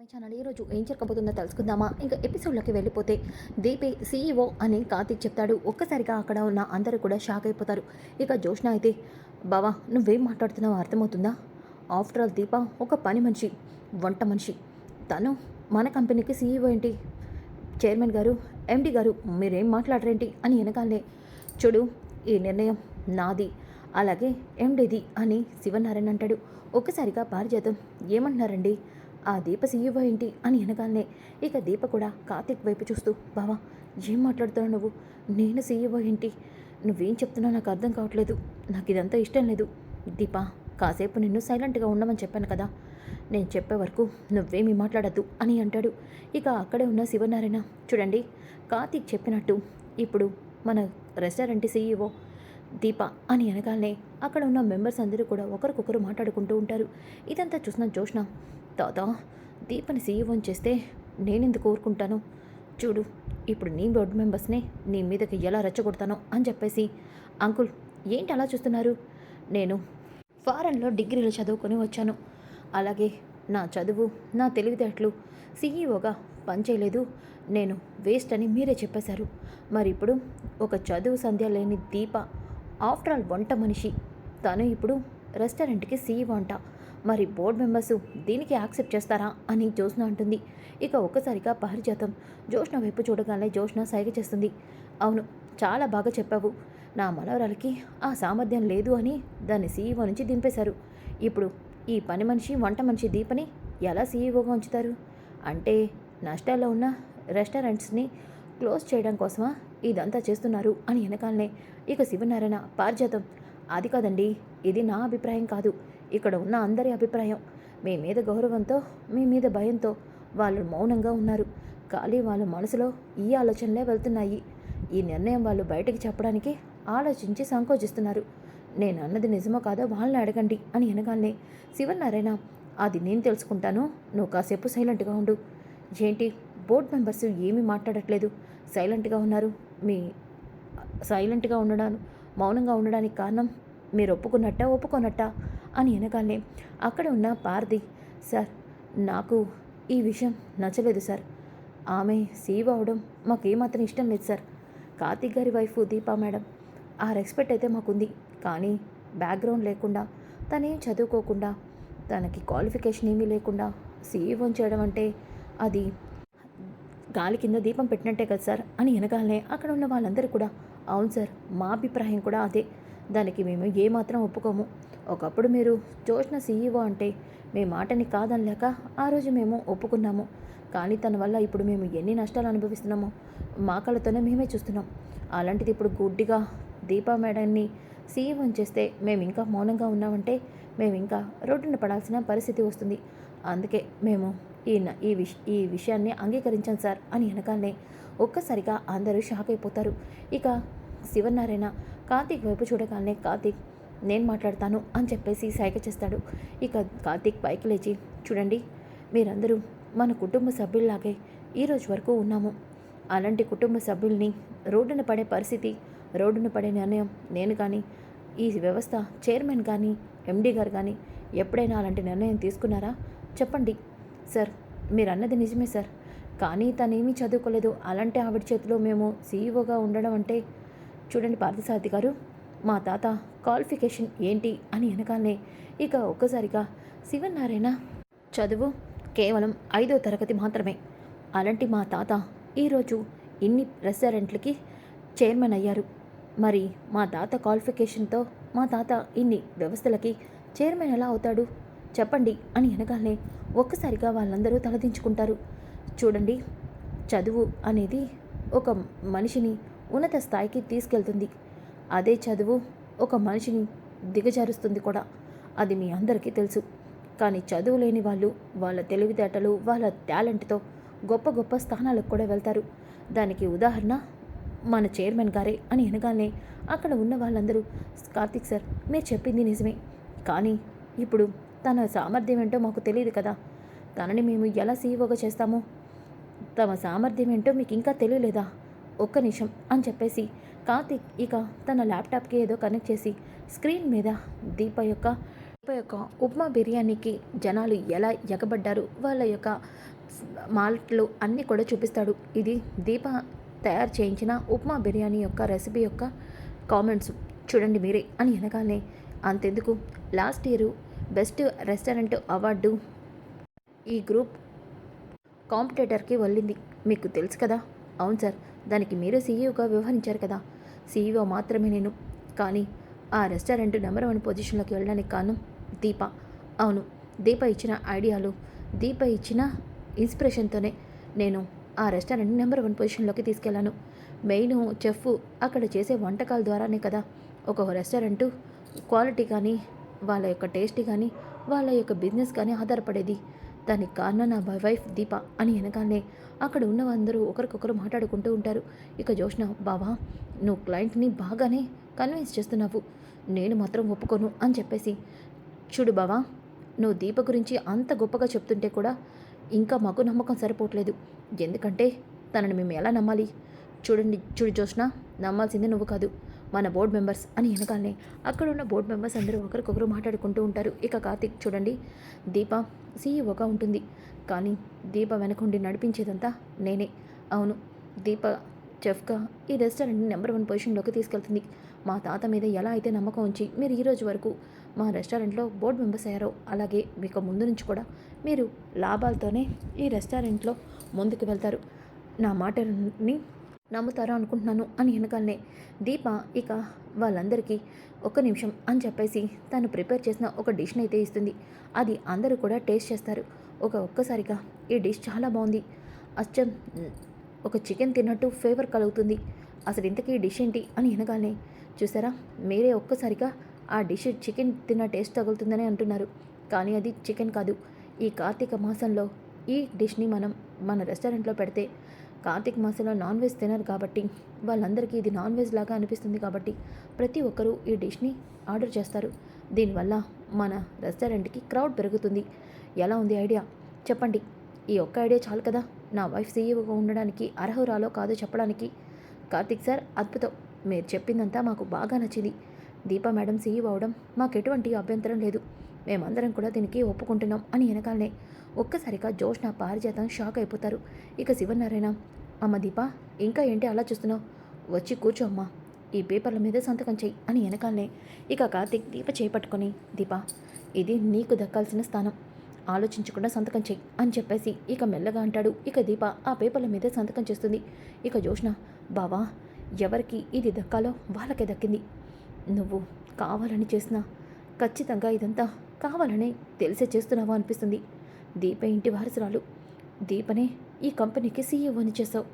My channel ఈరోజు ఏం జరగబోతుందో తెలుసుకుందామా? ఇంకా ఎపిసోడ్లోకి వెళ్ళిపోతే దీపే సీఈఓ అని కార్తీక్ చెప్తాడు. ఒక్కసారిగా అక్కడ ఉన్న అందరూ కూడా షాక్ అయిపోతారు. ఇక జోష్న అయితే బావా నువ్వేం మాట్లాడుతున్నావో అర్థమవుతుందా? ఆఫ్టర్ ఆల్ దీప ఒక పని మనిషి వంట మనిషి. తను మన కంపెనీకి సీఈఓ ఏంటి? చైర్మన్ గారు ఎండి గారు మీరేం మాట్లాడరేంటి? అని వెనకాలే చూడు ఈ నిర్ణయం నాది. అలాగే ఎండిది అని శివనారాయణ అంటాడు. ఒక్కసారిగా పారిజాతం. ఏమంటున్నారండి? ఆ దీప సీఈఓ ఏంటి అని అనగానే ఇక దీప కూడా కార్తీక్ వైపు చూస్తూ బావా ఏం మాట్లాడుతున్నావు నువ్వు? నేను సీఈఓ ఏంటి? నువ్వేం చెప్తున్నావు నాకు అర్థం కావట్లేదు. నాకు ఇదంతా ఇష్టం లేదు. దీప కాసేపు నిన్ను సైలెంట్గా ఉండమని చెప్పాను కదా. నేను చెప్పే వరకు నువ్వేమీ మాట్లాడద్దు అని అంటాడు. ఇక అక్కడే ఉన్న శివనారాయణ చూడండి కార్తీక్ చెప్పినట్టు ఇప్పుడు మన రెస్టారెంట్ సీఈఓ దీప అని అనగానే అక్కడ ఉన్న మెంబర్స్ అందరూ కూడా ఒకరికొకరు మాట్లాడుకుంటూ ఉంటారు. ఇదంతా చూసిన జోష్న తాత దీపని సీఈఓని చేస్తే నేనెందుకు కోరుకుంటాను చూడు ఇప్పుడు నీ బోర్డు మెంబర్స్నే నీ మీదకి ఎలా రెచ్చగొడతానో అని చెప్పేసి. అంకుల్ ఏంటి అలా చూస్తున్నారు? నేను ఫారెన్లో డిగ్రీలు చదువుకొని వచ్చాను. అలాగే నా చదువు నా తెలివితేటలు సీఈఓగా పనిచేయలేదు. నేను వేస్ట్ అని మీరే చెప్పేశారు. మరి ఇప్పుడు ఒక చదువు సంధ్య లేని దీప ఆఫ్టర్ ఆల్ వంట మనిషి. తను ఇప్పుడు రెస్టారెంట్కి సీఈఓ అంట. మరి బోర్డు మెంబర్స్ దీనికి యాక్సెప్ట్ చేస్తారా అని జోష్న అంటుంది. ఇక ఒక్కసారిగా పారిజాతం జోష్న వైపు చూడగానే జోష్న సైగ చేస్తుంది. అవును చాలా బాగా చెప్పావు. నా మనవరాలకి ఆ సామర్థ్యం లేదు అని దాన్ని సీఈఓ నుంచి దింపేశారు. ఇప్పుడు ఈ పని మనిషి వంట మనిషి దీపని ఎలా సీఈఓగా ఉంచుతారు? అంటే నష్టాల్లో ఉన్న రెస్టారెంట్స్ని క్లోజ్ చేయడం కోసమా ఇదంతా చేస్తున్నారు అని వెనకాలనే ఇక శివనారాయణ పారిజాతం. అది కాదండి ఇది నా అభిప్రాయం కాదు. ఇక్కడ ఉన్న అందరి అభిప్రాయం. మీ మీద గౌరవంతో మీ మీద భయంతో వాళ్ళు మౌనంగా ఉన్నారు. ఖాళీ వాళ్ళ మనసులో ఈ ఆలోచనలే వెళ్తున్నాయి. ఈ నిర్ణయం వాళ్ళు బయటకు చెప్పడానికి ఆలోచించి సంకోచిస్తున్నారు. నేను అన్నది నిజమో కాదో వాళ్ళని అడగండి అని అనగానే శివనారాయణ అది నేను తెలుసుకుంటాను. నువ్వు కాసేపు సైలెంట్గా ఉండు. ఏంటి? బోర్డ్ మెంబర్స్ ఏమీ మాట్లాడట్లేదు. సైలెంట్గా ఉన్నారు. మీ సైలెంట్గా ఉండడాను మౌనంగా ఉండడానికి కారణం మీరు ఒప్పుకున్నట్ట ఒప్పుకోనట్ట? అని అనగానే అక్కడ ఉన్న పార్ది సార్ నాకు ఈ విషయం నచ్చలేదు సార్. ఆమె సీవ్ అవడం మాకు ఏమాత్రం ఇష్టం లేదు సార్. కార్తీక్ గారి వైఫ్ దీపా మేడం. ఆ రెస్పెక్ట్ అయితే మాకుంది. కానీ బ్యాక్గ్రౌండ్ లేకుండా తనేం చదువుకోకుండా తనకి క్వాలిఫికేషన్ ఏమీ లేకుండా సీఈఓని చేయడం అంటే అది గాలి కింద దీపం పెట్టినట్టే కదా సార్ అని వెనగాలనే అక్కడ ఉన్న వాళ్ళందరూ కూడా అవును సార్ మా అభిప్రాయం కూడా అదే. దానికి మేము ఏమాత్రం ఒప్పుకోము. ఒకప్పుడు మీరు జోష్న సీఈఓ అంటే మీ మాటని కాదనలేక ఆ రోజు మేము ఒప్పుకున్నాము. కానీ తన వల్ల ఇప్పుడు మేము ఎన్ని నష్టాలు అనుభవిస్తున్నామో మా కళ్ళతోనే మేమే చూస్తున్నాం. అలాంటిది ఇప్పుడు గుడ్డిగా దీపా మేడాన్ని సీఈఓని చేస్తే మేము ఇంకా మౌనంగా ఉన్నామంటే మేము ఇంకా రోడ్డున పడాల్సిన పరిస్థితి వస్తుంది. అందుకే మేము ఈ ఈ విష ఈ విషయాన్ని అంగీకరించాం సార్ అని వెనకాలనే ఒక్కసారిగా అందరూ షాక్ అయిపోతారు. ఇక శివనారాయణ కార్తీక్ వైపు చూడగానే కార్తీక్ నేను మాట్లాడతాను అని చెప్పేసి సైగ చేస్తాడు. ఇక కార్తీక్ పైకి లేచి చూడండి మీరందరూ మన కుటుంబ సభ్యుల్లాగే ఈరోజు వరకు ఉన్నాము. అలాంటి కుటుంబ సభ్యుల్ని రోడ్డున పడే పరిస్థితి రోడ్డున పడే నిర్ణయం నేను కానీ ఈ వ్యవస్థ చైర్మన్ కానీ ఎండీ గారు కానీ ఎప్పుడైనా అలాంటి నిర్ణయం తీసుకున్నారా? చెప్పండి. సార్ మీరు అన్నది నిజమే సార్. కానీ తనేమీ చదువుకోలేదు. అలాంటి ఆవిడ చేతిలో మేము సీఈఓగా ఉండడం అంటే చూడండి పార్థసారథి గారు మా తాత క్వాలిఫికేషన్ ఏంటి అని వెనకాలనే ఇక ఒక్కసారిగా శివనారాయణ చదువు కేవలం ఐదో తరగతి మాత్రమే. అలాంటి మా తాత ఈరోజు ఇన్ని రెస్టారెంట్లకి చైర్మన్ అయ్యారు. మరి మా తాత క్వాలిఫికేషన్తో మా తాత ఇన్ని వ్యవస్థలకి చైర్మన్ ఎలా అవుతాడు? చెప్పండి అని అనగానే ఒక్కసారిగా వాళ్ళందరూ తలదించుకుంటారు. చూడండి చదువు అనేది ఒక మనిషిని ఉన్నత స్థాయికి తీసుకెళ్తుంది. అదే చదువు ఒక మనిషిని దిగజారుస్తుంది కూడా. అది మీ అందరికీ తెలుసు. కానీ చదువు లేని వాళ్ళు వాళ్ళ తెలివితేటలు వాళ్ళ టాలెంట్తో గొప్ప గొప్ప స్థానాలకు కూడా వెళ్తారు. దానికి ఉదాహరణ మన చైర్మన్ గారే అని అనగానే అక్కడ ఉన్న వాళ్ళందరూ కార్తిక్ సార్ మీరు చెప్పింది నిజమే. కానీ ఇప్పుడు తన సామర్థ్యం ఏంటో మాకు తెలియదు కదా. తనని మేము ఎలా సీఈఓగా చేస్తామో? తమ సామర్థ్యం ఏంటో మీకు ఇంకా తెలియలేదా? ఒక్క నిమిషం అని చెప్పేసి కార్తిక్ ఇక తన ల్యాప్టాప్కి ఏదో కనెక్ట్ చేసి స్క్రీన్ మీద దీప యొక్క దీప యొక్క ఉప్మా బిర్యానీకి జనాలు ఎలా ఎగబడ్డారు వాళ్ళ యొక్క మాల్ట్లు అన్నీ కూడా చూపిస్తాడు. ఇది దీప తయారు చేయించిన ఉప్మా బిర్యానీ యొక్క రెసిపీ యొక్క కామెంట్స్. చూడండి మీరే అని అనగానే అంతెందుకు. Last year best restaurant award ఈ గ్రూప్ కాంపిటేటర్కి వెళ్ళింది. మీకు తెలుసు కదా? అవును సార్. దానికి మీరు సీఈఓగా వ్యవహరించారు కదా? సీఈఓ మాత్రమే నేను. కానీ ఆ రెస్టారెంట్ నెంబర్ వన్ పొజిషన్లోకి వెళ్ళడానికి కారణం దీప. అవును దీప ఇచ్చిన ఐడియాలు దీప ఇచ్చిన ఇన్స్పిరేషన్తోనే నేను ఆ రెస్టారెంట్ నెంబర్ వన్ పొజిషన్లోకి తీసుకెళ్ళాను. మెయిన్ చెఫ్ అక్కడ చేసే వంటకాల ద్వారానే కదా. ఒక రెస్టారెంటు క్వాలిటీ కానీ వాళ్ళ యొక్క టేస్ట్ కానీ వాళ్ళ యొక్క బిజినెస్ కానీ ఆధారపడేది. దానికి కారణం నా వైఫ్ దీప అని వెనకాలనే అక్కడ ఉన్న అందరూ ఒకరికొకరు మాట్లాడుకుంటూ ఉంటారు. ఇక జోష్న బావా నువ్వు క్లయింట్ని బాగానే కన్విన్స్ చేస్తున్నావు. నేను మాత్రం ఒప్పుకోను అని చెప్పేసి చూడు బావా నువ్వు దీప గురించి అంత గొప్పగా చెప్తుంటే కూడా ఇంకా మాకు నమ్మకం సరిపోవట్లేదు. ఎందుకంటే తనని మేము ఎలా నమ్మాలి? చూడండి చూడు జోష్న నమ్మాల్సింది నువ్వు కాదు. మన బోర్డు మెంబర్స్ అని వెనకాలనే అక్కడ ఉన్న బోర్డు మెంబర్స్ అందరూ ఒకరికొకరు మాట్లాడుకుంటూ ఉంటారు. ఇక కార్తిక్ చూడండి. దీప సీఈఓగా ఉంటుంది. కానీ దీప వెనకుండి నడిపించేదంతా నేనే. అవును దీప చెఫ్గా ఈ రెస్టారెంట్ని నెంబర్ వన్ పొజిషన్లోకి తీసుకెళ్తుంది. మా తాత మీద ఎలా అయితే నమ్మకం ఉంచి మీరు ఈ రోజు వరకు మా రెస్టారెంట్లో బోర్డు మెంబర్స్ అయ్యారో అలాగే మీకు ముందు నుంచి కూడా మీరు లాభాలతోనే ఈ రెస్టారెంట్లో ముందుకు వెళ్తారు. నా మాటని నమ్ముతారో అనుకుంటున్నాను అని వెనకాలనే దీప ఇక వాళ్ళందరికీ ఒక్క నిమిషం అని చెప్పేసి తను ప్రిపేర్ చేసిన ఒక డిష్ని అయితే ఇస్తుంది. అది అందరూ కూడా టేస్ట్ చేస్తారు. ఒక ఒక్కసారిగా ఈ డిష్ చాలా బాగుంది. అచ్చం ఒక చికెన్ తిన్నట్టు ఫేవర్ కలుగుతుంది. అసలు ఇంతకీ డిష్ ఏంటి అని వెనకాలనే చూసారా? మీరే ఒక్కసారిగా ఆ డిష్ చికెన్ తిన్న టేస్ట్ తగులుతుందని అంటున్నారు. కానీ అది చికెన్ కాదు. ఈ కార్తీక మాసంలో ఈ డిష్ని మనం మన రెస్టారెంట్లో పెడితే కార్తీక్ మాసంలో నాన్ వెజ్ తినరు కాబట్టి వాళ్ళందరికీ ఇది నాన్ వెజ్ లాగా అనిపిస్తుంది కాబట్టి ప్రతి ఒక్కరూ ఈ డిష్ని ఆర్డర్ చేస్తారు. దీనివల్ల మన రెస్టారెంట్కి క్రౌడ్ పెరుగుతుంది. ఎలా ఉంది ఐడియా? చెప్పండి. ఈ ఒక్క ఐడియా చాలు కదా? నా వైఫ్ సీఈఓగా ఉండడానికి అర్హురాలో కాదో చెప్పడానికి. కార్తిక్ సార్ అద్భుతం. మీరు చెప్పిందంతా మాకు బాగా నచ్చింది. దీపా మేడం సీఈఓ అవడం మాకు ఎటువంటి అభ్యంతరం లేదు. మేమందరం కూడా దీనికి ఒప్పుకుంటున్నాం అని వెనకాలనే. ఒక్కసారిగా జోష్న పారిజాతం షాక్ అయిపోతారు. ఇక శివనారాయణ అమ్మ దీపా ఇంకా ఏంటి అలా చూస్తున్నావు? వచ్చి కూర్చో అమ్మా. ఈ పేపర్ల మీద సంతకం చెయ్యి అని వెనకాలనే ఇక కార్తీక్ దీప చేపట్టుకొని దీపా ఇది నీకు దక్కాల్సిన స్థానం. ఆలోచించకుండా సంతకం చెయ్యి అని చెప్పేసి ఇక మెల్లగా అంటాడు. ఇక దీప ఆ పేపర్ల మీద సంతకం చేస్తుంది. ఇక జోష్న బావా ఎవరికి ఇది దక్కాలో వాళ్ళకే దక్కింది. నువ్వు కావాలని చేసినా ఖచ్చితంగా ఇదంతా కావాలని తెలిసే చేస్తున్నావా అనిపిస్తుంది. దీప ఇంటి వారసురాలు. దీపనే ఈ కంపెనీకి సీఈఓని చేశావు.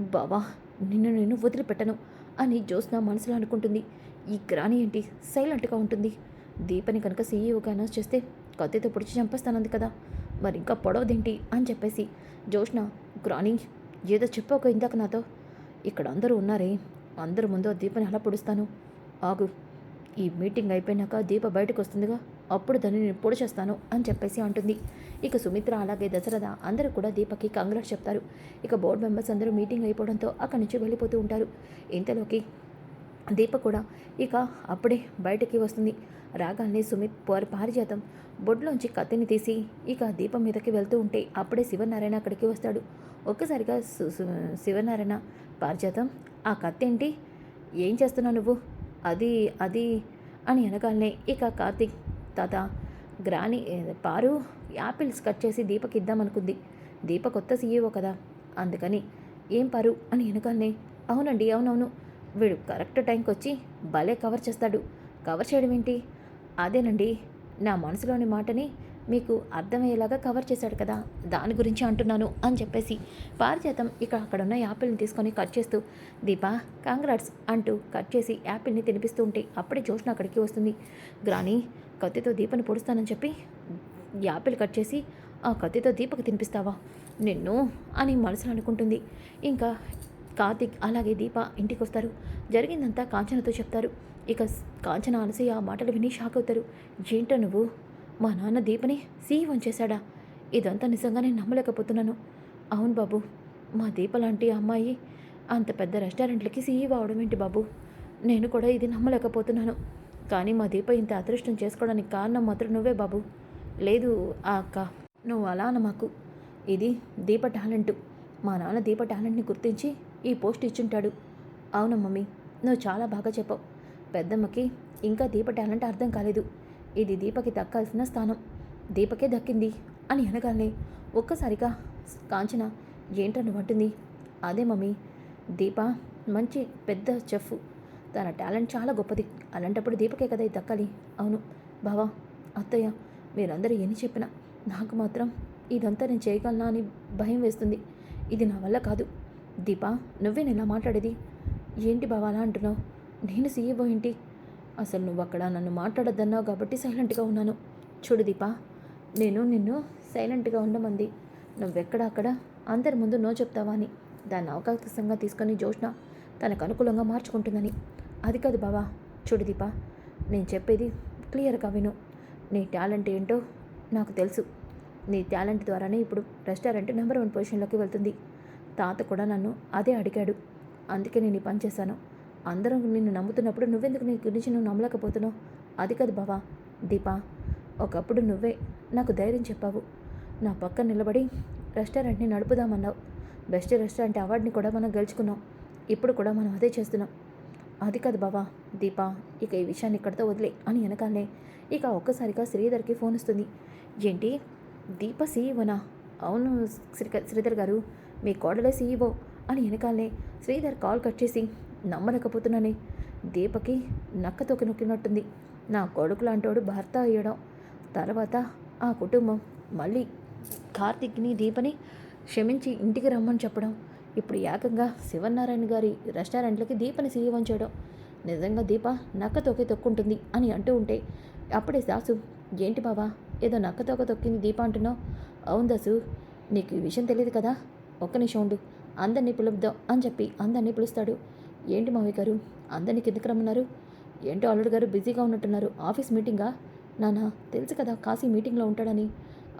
బావా నిన్ను నేను వదిలిపెట్టను అని జ్యోత్స్న మనసులో అనుకుంటుంది. ఈ గ్రాని ఏంటి? సైలెంట్గా ఉంటుంది. దీపని కనుక సీఈఓగా అనౌన్స్ చేస్తే కత్తితో పొడిచి చంపేస్తానంది కదా. మరి ఇంకా పొడవదేంటి అని చెప్పేసి జ్యోష్ణ గ్రాని ఏదో చెప్పాక ఇందాక నాతో? ఇక్కడ అందరూ ఉన్నారే అందరు ముందు దీపని అలా పొడుస్తాను. ఆగు. ఈ మీటింగ్ అయిపోయినాక దీప బయటకు వస్తుందిగా అప్పుడు దాన్ని నేను పొడి చేస్తాను అని చెప్పేసి అంటుంది. ఇక సుమిత్ర అలాగే దశరథ అందరూ కూడా దీపకి కంగ్రాట్స్ చెప్తారు. ఇక బోర్డు మెంబర్స్ అందరూ మీటింగ్ అయిపోవడంతో అక్కడి నుంచి వెళ్ళిపోతూ ఉంటారు. ఇంతలోకి దీప కూడా ఇక అప్పుడే బయటకి వస్తుంది. రాగానే సుమిత్ పారి పారిజాతం బొడ్లోంచి కత్తిని తీసి ఇక దీపం మీదకి వెళ్తూ ఉంటే అప్పుడే శివనారాయణ అక్కడికి వస్తాడు. ఒక్కసారిగా శివనారాయణ పారిజాతం ఆ కత్తి ఏంటి ఏం చేస్తున్నావు నువ్వు? అది అది అని అనగానే ఇక కార్తీక్ తాత. గ్రాని పారు యాపిల్స్ కట్ చేసి దీపకి ఇద్దామనుకుంది. దీప కొత్త సీఈఓ కదా. అందుకని ఏం పారు? అని వెనకాలనే అవునండి అవునవును. వీడు కరెక్ట్ టైంకి వచ్చి భలే కవర్ చేస్తాడు. కవర్ చేయడం ఏంటి అదేనండి. నా మనసులోని మాటని మీకు అర్థమయ్యేలాగా కవర్ చేశాడు కదా. దాని గురించి అంటున్నాను అని చెప్పేసి పారిజాతం ఇక్కడ అక్కడ ఉన్న యాపిల్ని తీసుకొని కట్ చేస్తూ దీపా కాంగ్రాట్స్ అంటూ కట్ చేసి యాపిల్ని తినిపిస్తూ ఉంటే అప్పుడే జోష్న అక్కడికి వస్తుంది. గ్రాని కత్తితో దీపని పొడుస్తానని చెప్పి యాపిల్ కట్ చేసి ఆ కత్తితో దీపకు తినిపిస్తావా? నిన్ను అని మనసులో అనుకుంటుంది. ఇంకా కార్తిక్ అలాగే దీప ఇంటికి వస్తారు జరిగిందంతా కాంచనతో చెప్తారు. ఇక కాంచన అనసూయ ఆ మాటలు విని షాక్ అవుతారు. ఏంటో నువ్వు? మా నాన్న దీపని సీఈఓన్ చేశాడా? ఇదంతా నిజంగానే నమ్మలేకపోతున్నాను. అవును బాబు మా దీప లాంటి అమ్మాయి అంత పెద్ద రెస్టారెంట్లకి సీఈఓ అవడం ఏంటి బాబు? నేను కూడా ఇది నమ్మలేకపోతున్నాను. కానీ మా దీప ఇంత అదృష్టం చేసుకోవడానికి కారణం మాత్రం నువ్వే బాబు. లేదు ఆ అక్క. నువ్వు అలా అన్న మాకు ఇది దీప టాలెంటు. మా నాన్న దీప టాలెంట్ని గుర్తించి ఈ పోస్ట్ ఇచ్చుంటాడు. అవును మమ్మీ నువ్వు చాలా బాగా చెప్పావు. పెద్దమ్మకి ఇంకా దీప టాలెంట్ అర్థం కాలేదు. ఇది దీపకి దక్కాల్సిన స్థానం. దీపకే దక్కింది అని అనగానే ఒక్కసారిగా కాంచన ఏంటని పట్టింది అదే మమ్మీ దీప మంచి పెద్ద చెఫ్. తన టాలెంట్ చాలా గొప్పది. అలాంటప్పుడు దీపకే కదా ఇది దక్కాలి. అవును. బావా అత్తయ్య మీరందరూ ఎన్ని చెప్పినా నాకు మాత్రం ఇదంతా నేను చేయగలనా అని భయం వేస్తుంది. ఇది నా వల్ల కాదు. దీపా నువ్వే ఇలా మాట్లాడేది? ఏంటి బావా అలా అంటున్నావు? నేను సీఈఓ ఏంటి? అసలు నువ్వు అక్కడ నన్ను మాట్లాడొద్దన్నావు కాబట్టి సైలెంట్గా ఉన్నాను. చూడు దీపా నేను నిన్ను సైలెంట్గా ఉండమంది. నువ్వెక్కడ అక్కడ? అందరి ముందు నో చెప్తావా అని. దాన్ని అవకాశంగా తీసుకొని జోష్న తనకు అనుకూలంగా మార్చుకుంటుందని. అది కాదు బావా. చూడు దీపా నేను చెప్పేది క్లియర్గా విను. నీ టాలెంట్ ఏంటో నాకు తెలుసు. నీ టాలెంట్ ద్వారానే ఇప్పుడు రెస్టారెంట్ నెంబర్ వన్ పొజిషన్లోకి వెళ్తుంది. తాత కూడా నన్ను అదే అడిగాడు. అందుకే నేను ఈ పని చేశాను. అందరం నిన్ను నమ్ముతున్నప్పుడు నువ్వెందుకు నీ గురించి నువ్వు నమ్మలేకపోతున్నావు? అది కాదు బావా. దీపా ఒకప్పుడు నువ్వే నాకు ధైర్యం చెప్పావు. నా పక్క నిలబడి రెస్టారెంట్ని నడుపుదామన్నావు. బెస్ట్ రెస్టారెంట్ అవార్డుని కూడా మనం గెలుచుకున్నాం. ఇప్పుడు కూడా మనం అదే చేస్తున్నాం. అది కాదు బావా దీప ఇక ఈ విషయాన్ని ఇక్కడితో వదిలే అని వెనకాలనే ఇక ఒక్కసారిగా శ్రీధర్కి ఫోన్ వస్తుంది. ఏంటి? దీప సీఈఓనా అవును శ్రీ శ్రీధర్ గారు మీ కోడలే సీఈఓ అని వెనకాలే శ్రీధర్ కాల్ కట్ చేసి నమ్మలేకపోతున్నానే. దీపకి నక్క తొక్కి నొక్కినట్టుంది. నా కొడుకు లాంటోడు భర్త అయ్యడం. తర్వాత ఆ కుటుంబం మళ్ళీ కార్తిక్ని దీపని క్షమించి ఇంటికి రమ్మని చెప్పడం. ఇప్పుడు ఏకంగా శివనారాయణ గారి రెస్టారెంట్లకి దీపని సీఈవం చేయడం నిజంగా దీప నక్క తొక్కి తొక్కుంటుంది అని అంటూ ఉంటే అప్పుడే దాసు ఏంటి బావా ఏదో నక్క తొక్క తొక్కింది దీప అంటున్నావు? అవును దాసు నీకు ఈ విషయం తెలియదు కదా? ఒక్క నిమిషం ఉండు అందరినీ పిలుపుదాం అని చెప్పి అందరినీ పిలుస్తాడు. ఏంటి మావి గారు అందరినీ కిందకి రమ్మన్నారు? ఏంటో అల్లుడు గారు బిజీగా ఉన్నట్టున్నారు ఆఫీస్ మీటింగా? నానా తెలుసు కదా కాశీ మీటింగ్లో ఉంటాడని.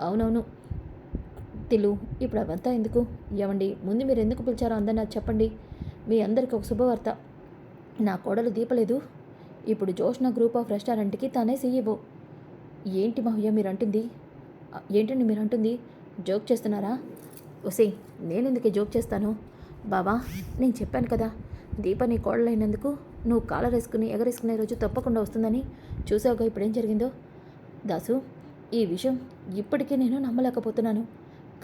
అవునవును తిలు. ఇప్పుడు అవంతా ఎందుకు? ఏమండి ముందు మీరు ఎందుకు పిలిచారో అందరినీ నాకు చెప్పండి. మీ అందరికి ఒక శుభవార్త. నా కోడలు దీపలేదు. ఇప్పుడు జోష్న గ్రూప్ ఆఫ్ రెస్టారెంట్కి తానే సీఈఓ ఏంటి మహయ్య మీరు అంటుంది ఏంటండి మీరు అంటుంది జోక్ చేస్తున్నారా? ఒసే నేనెందుకే జోక్ చేస్తాను? బాబా నేను చెప్పాను కదా దీప నీ కోడలైనందుకు నువ్వు కాలర్ వేసుకుని ఎగరేసుకునే రోజు తప్పకుండా వస్తుందని చూసావుగా ఇప్పుడు ఏం జరిగిందో? దాసు ఈ విషయం ఇప్పటికీ నేను నమ్మలేకపోతున్నాను.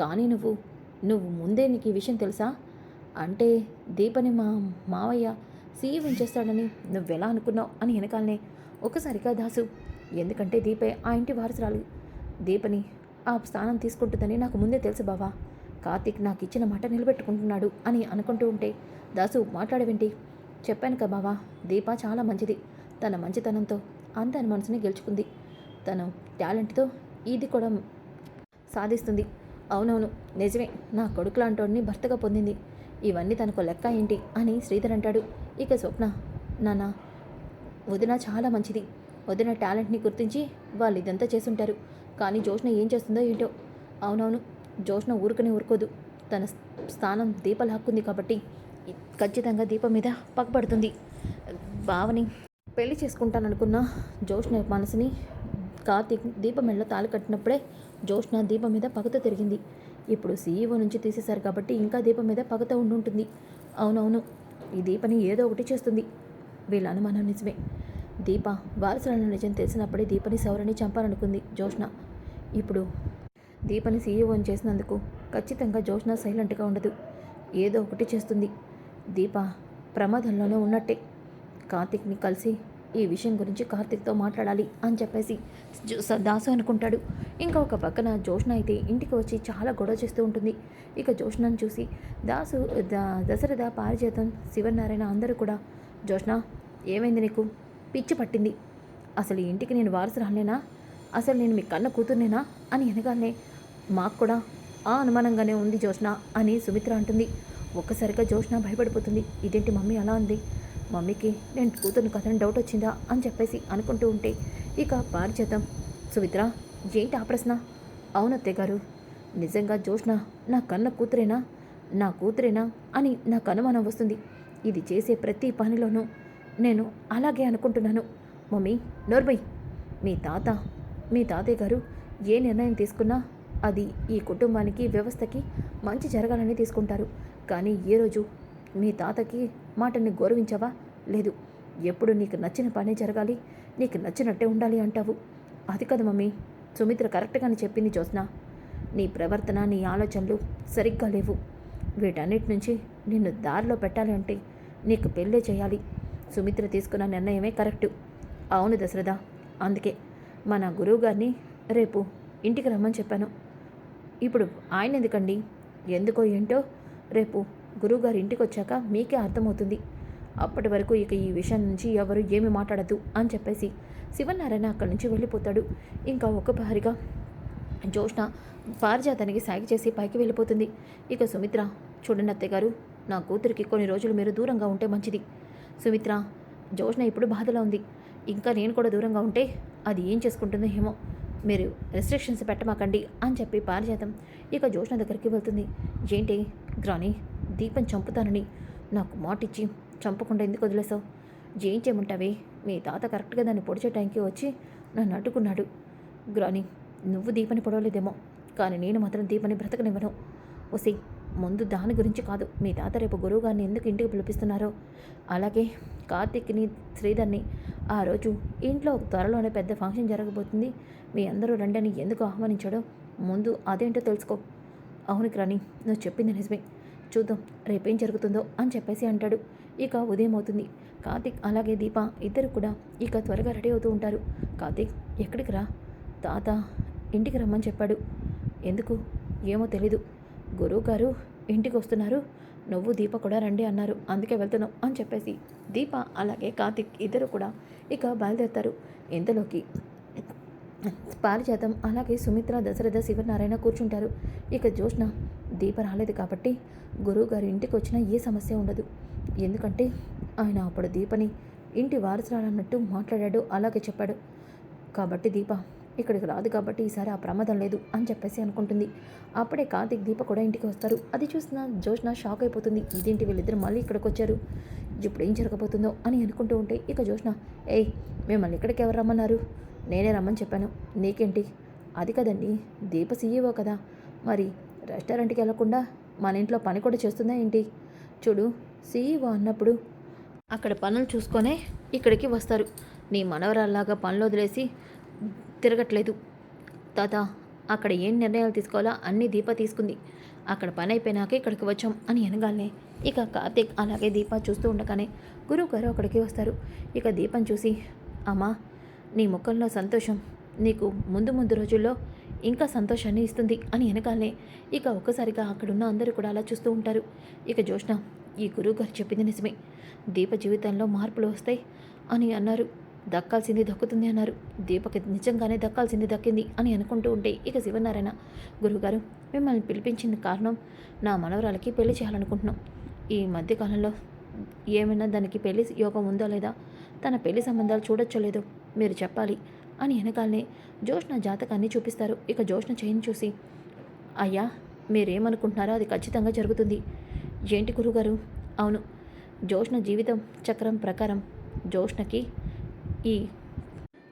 కానీ నువ్వు నువ్వు ముందే నీకు ఈ విషయం తెలుసా? అంటే దీపని మా మావయ్య సీఎం చేస్తాడని నువ్వెలా అనుకున్నావు అని వెనకాలనే ఒకసారిగా దాసు. ఎందుకంటే దీపే ఆ ఇంటి వారసురాలు. దీపని ఆ స్థానం తీసుకుంటుందని నాకు ముందే తెలుసు బావా. కార్తీక్ నాకు ఇచ్చిన మాట నిలబెట్టుకుంటున్నాడు అని అనుకుంటూ ఉంటే దాసు మాట్లాడవేంటి? చెప్పాను కదా బావా దీప చాలా మంచిది. తన మంచితనంతో అందరి మనసుని గెలుచుకుంది. తన టాలెంట్తో ఇది కూడా సాధిస్తుంది. అవునవును నిజమే. నా కొడుకు లాంటోడిని భర్తగా పొందింది. ఇవన్నీ తనకు లెక్క ఏంటి అని శ్రీధర్ అంటాడు. ఇక స్వప్న నాన్న వదిన చాలా మంచిది. వదిన టాలెంట్ని గుర్తించి వాళ్ళు ఇదంతా చేసుంటారు. కానీ జోష్న ఏం చేస్తుందో ఏంటో? అవునవును జోష్న ఊరుకునే ఊరుకోదు. తన స్థానం దీప లాక్కుంది కాబట్టి ఖచ్చితంగా దీపం మీద పగబడుతుంది. భావని పెళ్ళి చేసుకుంటాననుకున్న జోష్న మనసుని కార్తీక్ దీపం మెళ్ళ తాళి కట్టినప్పుడే జోష్న దీపం మీద పగతో తిరిగింది. ఇప్పుడు సీఈఓ నుంచి తీసేశారు కాబట్టి ఇంకా దీపం మీద పగతో ఉండుంటుంది. అవునవును ఈ దీపని ఏదో ఒకటి చేస్తుంది. వీళ్ళ అనుమానం నిజమే. దీప వారసులను నిజం తెలిసినప్పుడే దీపని సౌరని చంపాలనుకుంది జోష్న ఇప్పుడు దీపని సీఈఓని చేసినందుకు ఖచ్చితంగా జోష్న సైలెంట్గా ఉండదు. ఏదో ఒకటి చేస్తుంది. దీప ప్రమాదంలోనే ఉన్నట్టే. కార్తిక్ని కలిసి ఈ విషయం గురించి కార్తిక్తో మాట్లాడాలి అని చెప్పేసి దాసు అనుకుంటాడు. ఇంకా ఒక పక్కన జోష్ణ అయితే ఇంటికి వచ్చి చాలా గొడవ చేస్తూ ఉంటుంది. ఇక జోష్ణను చూసి దాసు దశరథ పారిజాతం శివనారాయణ అందరూ కూడా జోష్ణ ఏమైంది నీకు? పిచ్చి పట్టింది. అసలు ఈ ఇంటికి నేను వారసురాలేనా అసలు నేను మీ కన్న కూతుర్నేనా? అని అనగానే మాకు కూడా ఆ అనుమానంగానే ఉంది జోష్ణ అని సుమిత్ర అంటుంది. ఒక్కసారిగా జోష్ణ భయపడిపోతుంది. ఇదేంటి మమ్మీ అలా ఉంది మమ్మీకి నేను కూతురు కథను డౌట్ వచ్చిందా అని చెప్పేసి అనుకుంటూ ఉంటే ఇక పారిచేతం సుమిత్ర ఏంటి ఆ ప్రశ్న? అవునత్తే గారు. నిజంగా జోష్న నా కన్న కూతురేనా? నా కూతురేనా అని నాకు అనుమానం వస్తుంది. ఇది చేసే ప్రతి పనిలోనూ నేను అలాగే అనుకుంటున్నాను. మమ్మీ నోర్బై మీ తాత మీ తాతయ్య గారు ఏ నిర్ణయం తీసుకున్నా అది ఈ కుటుంబానికి వ్యవస్థకి మంచి జరగాలని తీసుకుంటారు. కానీ ఏ రోజు మీ తాతకి మాటని గౌరవించావా? లేదు ఎప్పుడు నీకు నచ్చిన పనే జరగాలి నీకు నచ్చినట్టే ఉండాలి అంటావు. అది కదా మమ్మీ సుమిత్ర కరెక్ట్గానే చెప్పింది జ్యోత్స్న. నీ ప్రవర్తన నీ ఆలోచనలు సరిగ్గా లేవు. వీటన్నిటి నుంచి నిన్ను దారిలో పెట్టాలి అంటే నీకు పెళ్ళే చేయాలి. సుమిత్ర తీసుకున్న నిర్ణయమే కరెక్టు. అవును దశరథ అందుకే మన గురువుగారిని రేపు ఇంటికి రమ్మని చెప్పాను. ఇప్పుడు ఆయన ఎందుకండి ఎందుకో ఏంటో రేపు గురువుగారు ఇంటికి వచ్చాక మీకే అర్థమవుతుంది. అప్పటి వరకు ఇక ఈ విషయం నుంచి ఎవరు ఏమి మాట్లాడద్దు అని చెప్పేసి శివనారాయణ అక్కడి నుంచి వెళ్ళిపోతాడు. ఇంకా ఒక్కసారిగా జోష్ణ పారిజాతానికి సాగి చేసి పైకి వెళ్ళిపోతుంది. ఇక సుమిత్ర చూడండి అత్తయ్య గారు నా కూతురికి కొన్ని రోజులు మీరు దూరంగా ఉంటే మంచిది. సుమిత్ర జోష్ణ ఇప్పుడు బాధలో ఉంది. ఇంకా నేను కూడా దూరంగా ఉంటే అది ఏం చేసుకుంటుందో ఏమో. మీరు రెస్ట్రిక్షన్స్ పెట్టమాకండి అని చెప్పి పారిజాతం ఇక జోష్ణ దగ్గరికి వెళ్తుంది. ఏంటి గ్రాని దీపం చంపుతానని నాకు మాటిచ్చి చంపకుండా ఎందుకు వదిలేసావు? ఏం చేయమంటావే మీ తాత కరెక్ట్గా దాన్ని పొడిచే టైంకి వచ్చి నన్ను అడ్డుకున్నాడు. గ్రాని నువ్వు దీపని పొడవలేదేమో కానీ నేను మాత్రం దీపని బ్రతకనివ్వను. ఒసి ముందు దాని గురించి కాదు. మీ తాత రేపు గురువు గారిని ఎందుకు ఇంటికి పిలిపిస్తున్నారో? అలాగే కార్తిక్ని శ్రీధర్ని ఆ రోజు ఇంట్లో త్వరలోనే పెద్ద ఫంక్షన్ జరగబోతుంది. మీ అందరూ రండని ఎందుకు ఆహ్వానించాడో ముందు అదేంటో తెలుసుకో. అవును క్రాని నువ్వు చెప్పింది నిజమే. చూద్దాం రేపేం జరుగుతుందో అని చెప్పేసి అంటాడు. ఇక ఉదయం అవుతుంది. కార్తిక్ అలాగే దీప ఇద్దరు కూడా ఇక త్వరగా రెడీ అవుతూ ఉంటారు. కార్తిక్ ఎక్కడికి రా? తాత ఇంటికి రమ్మని చెప్పాడు. ఎందుకు? ఏమో తెలీదు. గురువు గారు ఇంటికి వస్తున్నారు. నువ్వు దీప కూడా రండి అన్నారు. అందుకే వెళ్తున్నావు అని చెప్పేసి దీప అలాగే కార్తిక్ ఇద్దరు కూడా ఇక బయలుదేరుతారు. ఇంతలోకి పారిజాతం అలాగే సుమిత్ర దశరథ శివనారాయణ కూర్చుంటారు. ఇక జోష్న దీప రాలేదు కాబట్టి గురువు గారి ఇంటికి వచ్చినా ఏ సమస్య ఉండదు. ఎందుకంటే ఆయన అప్పుడు దీపని ఇంటి వారసురాలన్నట్టు మాట్లాడాడు అలాగే చెప్పాడు. కాబట్టి దీప ఇక్కడికి రాదు కాబట్టి ఈసారి ఆ ప్రమాదం లేదు అని చెప్పేసి అనుకుంటుంది. అప్పుడే కార్తిక్ దీప కూడా ఇంటికి వస్తారు. అది చూసిన జోష్న షాక్ అయిపోతుంది. ఇదేంటి వీళ్ళిద్దరు మళ్ళీ ఇక్కడికి వచ్చారు? ఇప్పుడు ఏం జరగబోతుందో అని అనుకుంటూ ఉంటే ఇక జోష్న ఏయ్ మిమ్మల్ని ఇక్కడికి ఎవరు రమ్మన్నారు? నేనే రమ్మని చెప్పాను. నీకేంటి? అది కదండి దీప సీఈఓ కదా. మరి రెస్టారెంట్కి వెళ్ళకుండా మన ఇంట్లో పని కూడా చేస్తుందా ఏంటి? చూడు సీఈఓ అన్నప్పుడు అక్కడ పనులు చూసుకొనే ఇక్కడికి వస్తారు. నీ మనవరాల్లాగా పనులు వదిలేసి తిరగట్లేదు. తాత అక్కడ ఏం నిర్ణయాలు తీసుకోవాలో అన్నీ దీప తీసుకుంది. అక్కడ పని అయిపోయినాక ఇక్కడికి వచ్చాం అని అనగానే ఇక కార్తీక్ అలాగే దీప చూస్తూ ఉండగానే గురువు గారు అక్కడికి వస్తారు. ఇక దీపం చూసి అమ్మా నీ ముఖంలో సంతోషం. నీకు ముందు ముందు రోజుల్లో ఇంకా సంతోషాన్ని ఇస్తుంది అని వెనకాలనే ఇక ఒక్కసారిగా అక్కడున్న అందరూ కూడా అలా చూస్తూ ఉంటారు. ఇక జోష్ణ ఈ గురువు గారు చెప్పింది నిజమే. దీప జీవితంలో మార్పులు వస్తాయి అని అన్నారు. దక్కాల్సింది దక్కుతుంది అన్నారు. దీపకి నిజంగానే దక్కాల్సింది దక్కింది అని అనుకుంటూ ఉంటే ఇక శివనారాయణ గురువుగారు మిమ్మల్ని పిలిపించిన కారణం నా మనవరాలకి పెళ్ళి చేయాలనుకుంటున్నాం. ఈ మధ్యకాలంలో ఏమైనా దానికి పెళ్ళి యోగం ఉందో లేదా? తన పెళ్ళి సంబంధాలు చూడొచ్చో లేదో మీరు చెప్పాలి. అని వెనకాలనే జోష్న జాతకాన్ని చూపిస్తారు. ఇక జోష్న చేయని చూసి అయ్యా మీరేమనుకుంటున్నారో అది ఖచ్చితంగా జరుగుతుంది. ఏంటి గురుగారు? అవును జోష్న జీవితం చక్రం ప్రకారం జోష్నకి ఈ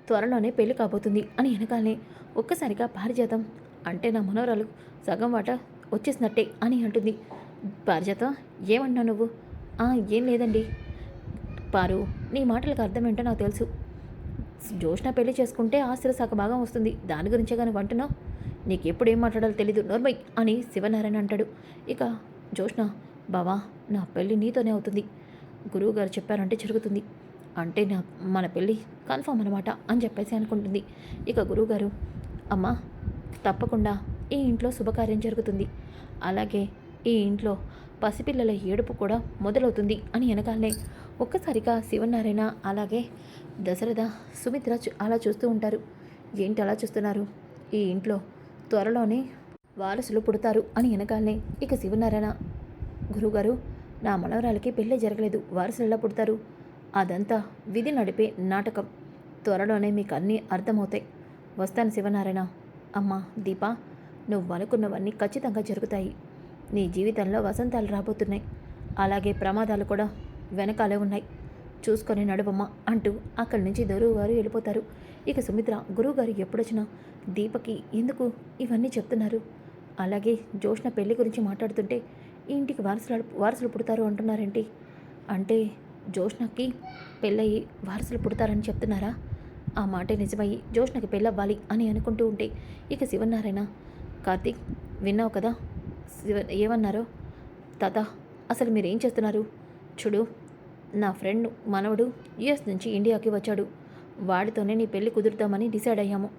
త్వరలోనే పెళ్ళి కాబోతుంది అని వెనకాలనే ఒక్కసారిగా పారిజాతం అంటే నా మనోరాలు సగం వాట వచ్చేసినట్టే అని అంటుంది. పారిజాతం? ఏమన్నావు నువ్వు? ఏం లేదండి. పారు నీ మాటలకు అర్థం ఏంటో నాకు తెలుసు. జోష్న పెళ్ళి చేసుకుంటే ఆస్తిలో సగ భాగం వస్తుంది. దాని గురించే కానీ అంటున్నావు నీకు ఎప్పుడు ఏం మాట్లాడాలో తెలీదు. నోర్మై అని శివనారాయణ అంటాడు. ఇక జోష్న బావా నా పెళ్ళి నీతోనే అవుతుంది. గురువు గారు చెప్పారంటే జరుగుతుంది. అంటే నా మన పెళ్ళి కన్ఫామ్ అనమాట అని చెప్పేసి అనుకుంటుంది. ఇక గురువుగారు అమ్మ తప్పకుండా ఈ ఇంట్లో శుభకార్యం జరుగుతుంది. అలాగే ఈ ఇంట్లో పసిపిల్లల ఏడుపు కూడా మొదలవుతుంది అని వెనకాలనే ఒక్కసారిగా శివనారాయణ అలాగే దశరథ సుమిత్ర చూ- అలా చూస్తూ ఉంటారు. ఏంటి అలా చూస్తున్నారు? ఈ ఇంట్లో త్వరలోనే వారసులు పుడతారు అని వెనకాలనే ఇక శివనారాయణ. గురుగారు నా మనవరాలకి పెళ్ళి జరగలేదు. వారసులు ఎలా పుడతారు? అదంతా విధి నడిపే నాటకం. త్వరలోనే మీకు అన్నీ అర్థమవుతాయి. వస్తాను శివనారాయణ. అమ్మా దీప నువ్వు అనుకున్నవన్నీ ఖచ్చితంగా జరుగుతాయి. నీ జీవితంలో వసంతాలు రాబోతున్నాయి. అలాగే ప్రమాదాలు కూడా వెనకాలే ఉన్నాయి. చూసుకొని నడవమ్మ అంటూ అక్కడి నుంచి గురువు గారు వెళ్ళిపోతారు. ఇక సుమిత్ర గురువుగారు ఎప్పుడొచ్చినా దీపకి ఎందుకు ఇవన్నీ చెప్తున్నారు? అలాగే జోష్న పెళ్ళి గురించి మాట్లాడుతుంటే ఇంటికి వారసులు వారసులు పుడతారు అంటున్నారేంటి? అంటే జోష్నకి పెళ్ళయి వారసులు పుడతారని చెప్తున్నారా? ఆ మాటే నిజమయ్యి జోష్నకి పెళ్ళవ్వాలి అని అనుకుంటూ ఉంటే ఇక శివనారాయణ కార్తీక్ విన్నావు కదా? శివ ఏమన్నారో? తాత అసలు మీరేం చేస్తున్నారు? చూడు నా ఫ్రెండ్ మనవడు యుఎస్ నుంచి ఇండియాకి వచ్చాడు. వాడితోనే నీ పెళ్ళి కుదురుతామని డిసైడ్ అయ్యాము.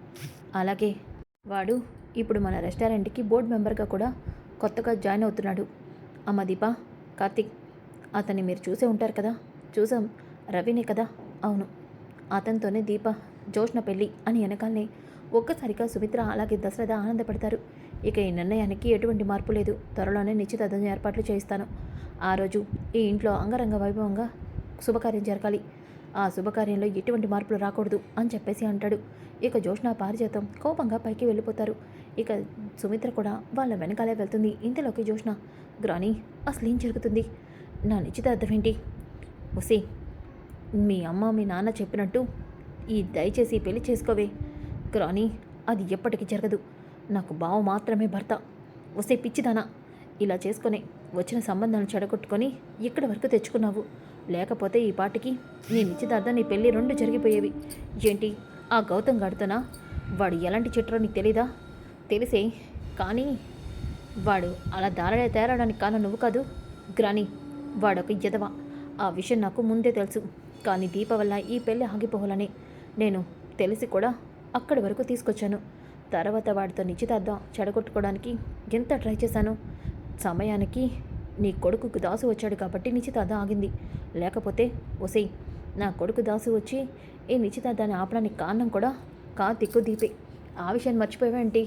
అలాగే వాడు ఇప్పుడు మన రెస్టారెంట్కి బోర్డు మెంబర్గా కూడా కొత్తగా జాయిన్ అవుతున్నాడు. అమ్మ దీప కార్తిక్ అతన్ని మీరు చూసే ఉంటారు కదా? చూసాం. రవినే కదా? అవును. అతనితోనే దీప జోష్న పెళ్ళి అని వెనకాలనే ఒక్కసారిగా సుమిత్ర అలాగే దశరథ ఆనందపడతారు. ఇక ఈ నిర్ణయానికి ఎటువంటి మార్పు లేదు. త్వరలోనే నిశ్చితార్థం ఏర్పాట్లు చేయిస్తాను. ఆ రోజు ఈ ఇంట్లో అంగరంగ వైభవంగా శుభకార్యం జరగాలి. ఆ శుభకార్యంలో ఎటువంటి మార్పులు రాకూడదు అని చెప్పేసి అంటాడు. ఇక జోష్న పారిజాతం కోపంగా పైకి వెళ్ళిపోతారు. ఇక సుమిత్ర కూడా వాళ్ళ వెనకాలే వెళ్తుంది. ఇంతలోకి జోష్న గ్రాని అసలు ఏం జరుగుతుంది? నా నిశ్చితార్థం ఏంటి? ఒసే మీ అమ్మ మీ నాన్న చెప్పినట్టు ఈ దయచేసి పెళ్ళి చేసుకోవే. గ్రాని అది ఎప్పటికీ జరగదు. నాకు బావ మాత్రమే భర్త. వస్తే పిచ్చిదానా. ఇలా చేసుకునే వచ్చిన సంబంధాలను చెడగొట్టుకొని ఇక్కడి వరకు తెచ్చుకున్నావు. లేకపోతే ఈ పాటికి నీ నిశ్చితార్థం నీ పెళ్ళి రెండు జరిగిపోయేవి. ఏంటి? ఆ గౌతమ్ గాడితోనా? వాడు ఎలాంటి చిట్రో నీకు తెలీదా? తెలిసే. కానీ వాడు అలా దారడే తేరడానికి కారణం నువ్వు కాదు. గ్రాని వాడొక ఎదవ ఆ విషయం నాకు ముందే తెలుసు. కానీ దీప వల్ల ఈ పెళ్ళి ఆగిపోవాలని నేను తెలిసి కూడా అక్కడి వరకు తీసుకొచ్చాను. తర్వాత వాడితో నిశ్చితార్థం చెడగొట్టుకోవడానికి ఎంత ట్రై చేశాను? సమయానికి నీ కొడుకుకు దాసు వచ్చాడు కాబట్టి నిశ్చితార్థం ఆగింది. లేకపోతే ఒసేయ్ నా కొడుకు దాసు వచ్చి ఈ నిశ్చితార్థాన్ని ఆపడానికి కారణం కూడా కార్తిక్ దీపే. ఆ విషయాన్ని మర్చిపోయావేంటి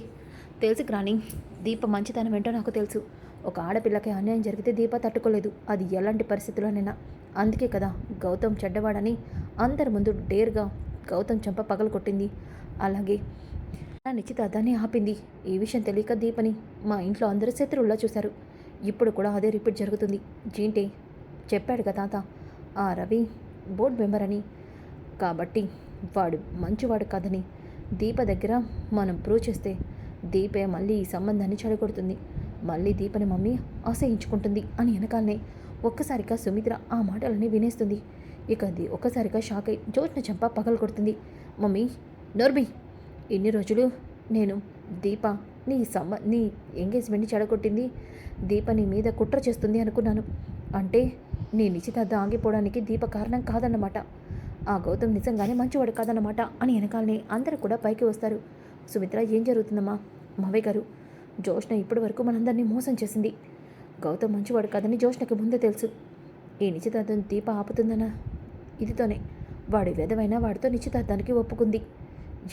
తెలుసు రాణి దీప మంచితనం ఏంటో నాకు తెలుసు. ఒక ఆడపిల్లకి అన్యాయం జరిగితే దీప తట్టుకోలేదు. అది ఎలాంటి పరిస్థితుల్లోనైనా. అందుకే కదా గౌతమ్ చెడ్డవాడని అందరి ముందు డేర్గా గౌతమ్ చెంప పగలు కొట్టింది అలాగే నా నిశ్చితార్థాన్ని ఆపింది. ఈ విషయం తెలియక దీపని మా ఇంట్లో అందరూ శత్రువుల్లా చూశారు. ఇప్పుడు కూడా అదే రిపీట్ జరుగుతుంది. జీంటే చెప్పాడు కదా తాత. ఆ రవి బోర్డు మెంబర్ అని. కాబట్టి వాడు మంచివాడు కాదని దీప దగ్గర మనం ప్రూవ్ చేస్తే దీపే మళ్ళీ ఈ సంబంధాన్ని చెడగొడుతుంది. మళ్ళీ దీపని మమ్మీ అసహించుకుంటుంది అని వెనకాలనే ఒక్కసారిగా సుమిత్ర ఆ మాటలన్నీ వినేస్తుంది. ఇక అది ఒక్కసారిగా షాక్ అయి జోష్న చంప పగలు కొడుతుంది మమ్మీ నోర్బి ఇన్ని రోజులు నేను దీప నీ సమ్మ నీ ఎంగేజ్మెంట్ని చెడగొట్టింది. దీప నీ మీద కుట్ర చేస్తుంది అనుకున్నాను. అంటే నీ నిశ్చితార్థం ఆగిపోవడానికి దీప కారణం కాదన్నమాట. ఆ గౌతమ్ నిజంగానే మంచివాడు కాదన్నమాట అని వెనకాలనే అందరూ కూడా పైకి వస్తారు. సుమిత్ర ఏం జరుగుతుందమ్మా? మావయ్య గారు జోష్ణ ఇప్పటి వరకు మనందరినీ మోసం చేసింది. గౌతమ్ మంచివాడు కాదని జోష్ణకి ముందే తెలుసు. ఈ నిశ్చితార్థం దీప ఆపుతుందనా ఇదితోనే. వాడు వెదవైనా వాడితో నిశ్చితార్థానికి ఒప్పుకుంది.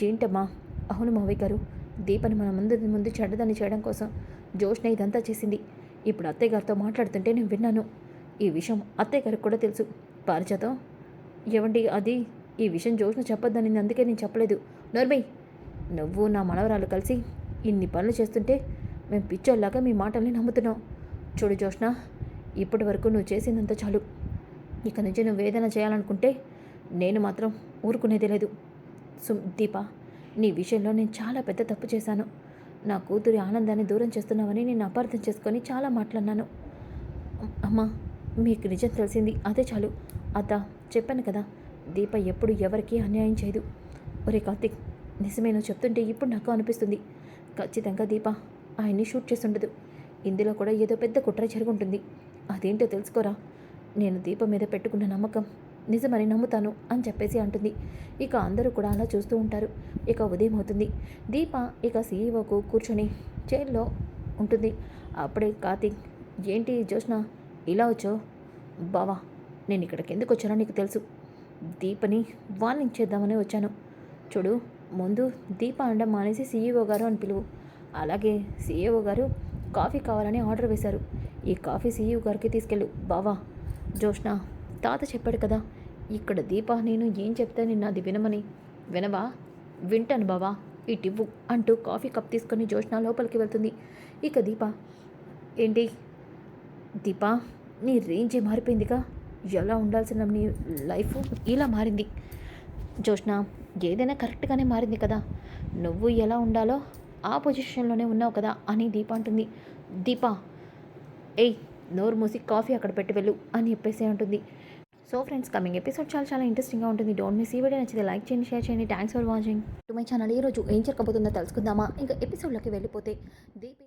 ఏంటమ్మా? అవును మావయ్య గారు దీపని మన ముందు ముందు చెడ్డదాన్ని చేయడం కోసం జోష్న ఇదంతా చేసింది. ఇప్పుడు అత్తయ్య గారితో మాట్లాడుతుంటే నేను విన్నాను. ఈ విషయం అత్తయ్య గారికి కూడా తెలుసు. పారిజాతం? ఏవండి అది? ఈ విషయం జోష్న చెప్పొద్దని అందుకే నేను చెప్పలేదు. నోర్మై నువ్వు నా మనవరాలు కలిసి ఇన్ని పనులు చేస్తుంటే మేము పిచ్చోళ్ళలాగా మీ మాటల్ని నమ్ముతున్నాం. చూడు జోష్న ఇప్పటి వరకు నువ్వు చేసిందంత చాలు. ఇక నుంచి నువ్వు ఏదైనా చేయాలనుకుంటే నేను మాత్రం ఊరుకునేది లేదు. సుమ్ దీప నీ విషయంలో నేను చాలా పెద్ద తప్పు చేశాను. నా కూతురి ఆనందాన్ని దూరం చేస్తున్నావని నేను అపార్థం చేసుకొని చాలా మాట్లాడినాను. అమ్మా మీకు నిజం తెలిసింది. అదే చాలు. అత్త చెప్పాను కదా దీప ఎప్పుడు ఎవరికీ అన్యాయం చేయదు. ఒరే కార్తిక్ నిజమే నువ్వు చెప్తుంటే ఇప్పుడు నాకు అనిపిస్తుంది. ఖచ్చితంగా దీప ఆయన్ని షూట్ చేసి ఉండదు ఇందులో కూడా ఏదో పెద్ద కుట్ర జరుగుంటుంది. అదేంటో తెలుసుకోరా? నేను దీప మీద పెట్టుకున్న నమ్మకం. నిజమని నమ్ముతాను అని చెప్పేసి అంటుంది. ఇక అందరూ కూడా అలా చూస్తూ ఉంటారు. ఇక ఉదయం అవుతుంది. దీప ఇక సీఈఓకు కూర్చొని చైర్లో ఉంటుంది. అప్పుడే కార్తీక్ ఏంటి జోష్న ఇలా వచ్చో బావా నేను ఇక్కడికి ఎందుకు వచ్చానో నీకు తెలుసు. దీపని వార్నింగ్ చేద్దామని వచ్చాను. చూడు ముందు దీప అనడం మానేసి సీఈఓ గారు అని పిలువు. అలాగే సీఈఓ గారు కాఫీ కావాలని ఆర్డర్ వేశారు. ఈ కాఫీ సీఈఓ గారికి తీసుకెళ్ళు. బావా జోష్న తాత చెప్పాడు కదా ఇక్కడ దీప నేను ఏం చెప్తే నిన్న అది వినమని. వినవా? వింటాను బావా ఇటివ్వు అంటూ కాఫీ కప్ తీసుకొని జోష్న లోపలికి వెళ్తుంది. ఇక దీప ఏంటి? దీపా నీ రేంజే మారిపోయిందిగా? ఎలా ఉండాల్సిన నీ లైఫ్ ఇలా మారింది? జోష్న ఏదైనా కరెక్ట్గానే మారింది కదా. నువ్వు ఎలా ఉండాలో ఆ పొజిషన్లోనే ఉన్నావు కదా అని దీప అంటుంది. దీప ఏయ్ నోరు మూసి కాఫీ అక్కడ పెట్టి వెళ్ళు అని చెప్పేసి ఉంటుంది. సో ఫ్రెండ్స్ కమింగ్ ఎపిసోడ్ చాలా చాలా ఇంట్రెస్టింగ్గా ఉంటుంది. డోంట్ మిస్ ఈ వీడియో నచ్చితే లైక్ చేయండి షేర్ చేయండి. Thanks for watching to my channel ఈ రోజు ఏం జరగబోతుందో తెలుసుకుందామా? ఇంకా ఎపిసోడ్లోకి వెళ్ళిపోతే దీపి